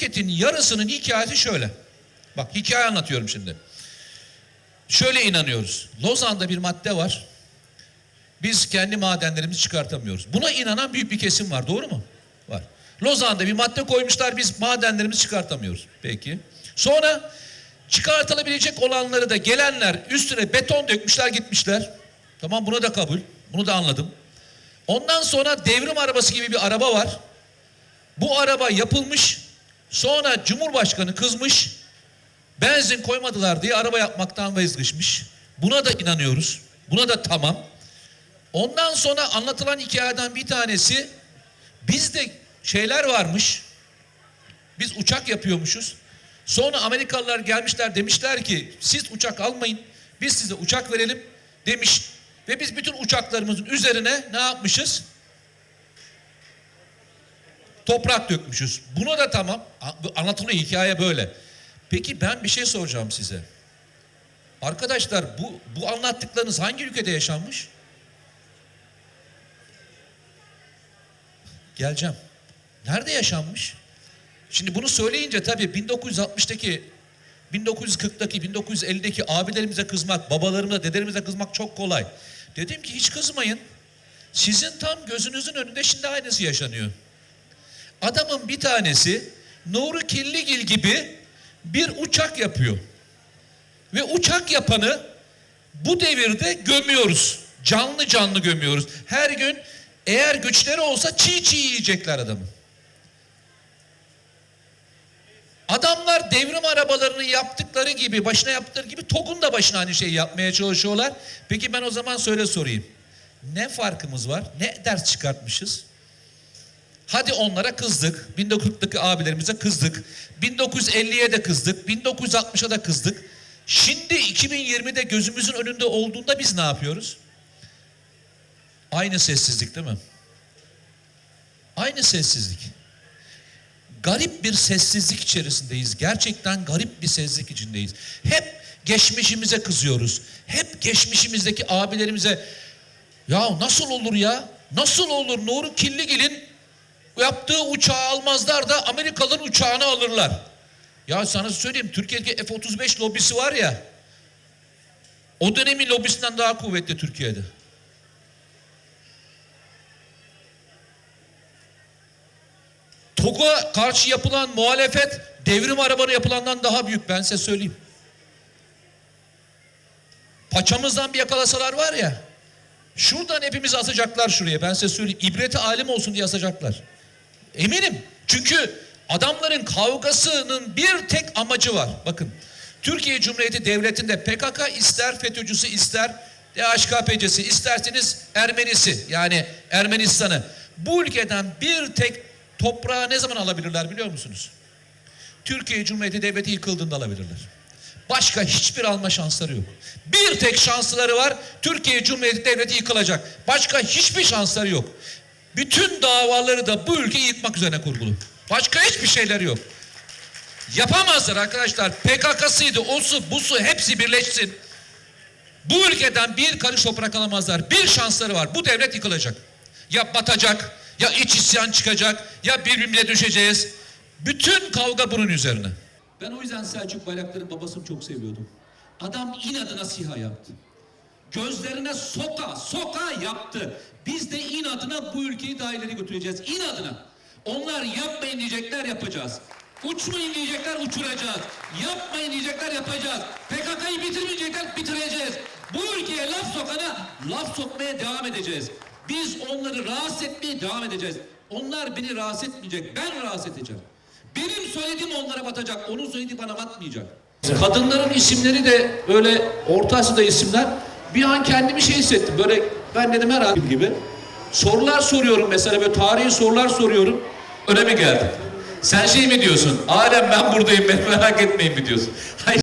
memleketin yarısının hikayesi şöyle. Bak hikaye anlatıyorum şimdi. Şöyle inanıyoruz. Lozan'da bir madde var. Biz kendi madenlerimizi çıkartamıyoruz. Buna inanan büyük bir kesim var. Doğru mu? Var. Lozan'da bir madde koymuşlar. Biz madenlerimizi çıkartamıyoruz. Peki. Sonra çıkartılabilecek olanları da gelenler üstüne beton dökmüşler gitmişler. Tamam buna da kabul. Bunu da anladım. Ondan sonra devrim arabası gibi bir araba var. Bu araba yapılmış. Sonra Cumhurbaşkanı kızmış. Benzin koymadılar diye araba yapmaktan vazgeçmiş. Buna da inanıyoruz. Buna da tamam. Ondan sonra anlatılan hikayeden bir tanesi bizde şeyler varmış. Biz uçak yapıyormuşuz. Sonra Amerikalılar gelmişler demişler ki siz uçak almayın. Biz size uçak verelim demiş. Ve biz bütün uçaklarımızın üzerine ne yapmışız? Toprak dökmüşüz. Buna da tamam. Anlatılıyor hikaye böyle. Peki ben bir şey soracağım size. Arkadaşlar bu bu anlattıklarınız hangi ülkede yaşanmış? Geleceğim. Nerede yaşanmış? Şimdi bunu söyleyince tabii 1960'daki 1940'daki 1950'deki abilerimize kızmak, babalarımıza, dedelerimize kızmak çok kolay. Dedim ki hiç kızmayın. Sizin tam gözünüzün önünde şimdi aynısı yaşanıyor. Adamın bir tanesi Nuri Killigil gibi bir uçak yapıyor. Ve uçak yapanı bu devirde gömüyoruz. Canlı canlı gömüyoruz. Her gün eğer güçleri olsa çiğ çiğ yiyecekler adamı. Adamlar devrim arabalarını yaptıkları gibi, başına yaptıkları gibi TOG'un da başına aynı şeyi yapmaya çalışıyorlar. Peki ben o zaman söyle sorayım. Ne farkımız var? Ne ders çıkartmışız? Hadi onlara kızdık. 1940'daki abilerimize kızdık. 1950'ye de kızdık. 1960'a da kızdık. Şimdi 2020'de gözümüzün önünde olduğunda biz ne yapıyoruz? Aynı sessizlik değil mi? Aynı sessizlik. Garip bir sessizlik içerisindeyiz. Gerçekten garip bir sessizlik içindeyiz. Hep geçmişimize kızıyoruz. Hep geçmişimizdeki abilerimize ya nasıl olur ya? Nasıl olur Nuri Killigil'in yaptığı uçağı almazlar da Amerikalıların uçağını alırlar. Ya sana söyleyeyim Türkiye'deki F-35 lobisi var ya o dönemin lobisinden daha kuvvetli Türkiye'de. TOG'a karşı yapılan muhalefet devrim arabanı yapılandan daha büyük ben size söyleyeyim. Paçamızdan bir yakalasalar var ya şuradan hepimizi asacaklar şuraya ben size söyleyeyim. İbreti alim olsun diye asacaklar. Eminim. Çünkü adamların kavgasının bir tek amacı var. Bakın Türkiye Cumhuriyeti Devleti'nde PKK ister FETÖ'cüsü ister DHKPC'si isterseniz Ermenisi yani Ermenistan'ı bu ülkeden bir tek toprağı ne zaman alabilirler biliyor musunuz? Türkiye Cumhuriyeti Devleti yıkıldığında alabilirler. Başka hiçbir alma şansları yok. Bir tek şansları var. Türkiye Cumhuriyeti Devleti yıkılacak. Başka hiçbir şansları yok. Bütün davaları da bu ülkeyi yıkmak üzerine kurgulu. Başka hiçbir şeyleri yok. Yapamazlar arkadaşlar. PKK'sıydı, osu, busu hepsi birleşsin. Bu ülkeden bir karış toprak alamazlar. Bir şansları var. Bu devlet yıkılacak. Ya batacak, ya iç isyan çıkacak, ya birbirimize düşeceğiz. Bütün kavga bunun üzerine. Ben o yüzden Selçuk Bayraktar'ın babasını çok seviyordum. Adam inadına SİHA yaptı. Gözlerine soka soka yaptı. Biz de inadına bu ülkeyi daha ileri götüreceğiz. İnadına. Onlar yapmayın diyecekler yapacağız. Uçmayın diyecekler uçuracağız. Yapmayın diyecekler yapacağız. PKK'yı bitirmeyecekler bitireceğiz. Bu ülkeye laf sokana laf sokmaya devam edeceğiz. Biz onları rahatsız etmeye devam edeceğiz. Onlar beni rahatsız etmeyecek. Ben rahatsız edeceğim. Benim söylediğim onlara batacak. Onun söylediği bana batmayacak. Kadınların isimleri de böyle Orta Asya'da isimler. Bir an kendimi şey hissettim. Böyle ben dedim herhalde gibi. Sorular soruyorum mesela böyle tarihi sorular soruyorum. Öneme geldi. Sen şey mi diyorsun? Alem ben buradayım beni merak etmeyin mi diyorsun? Hayır.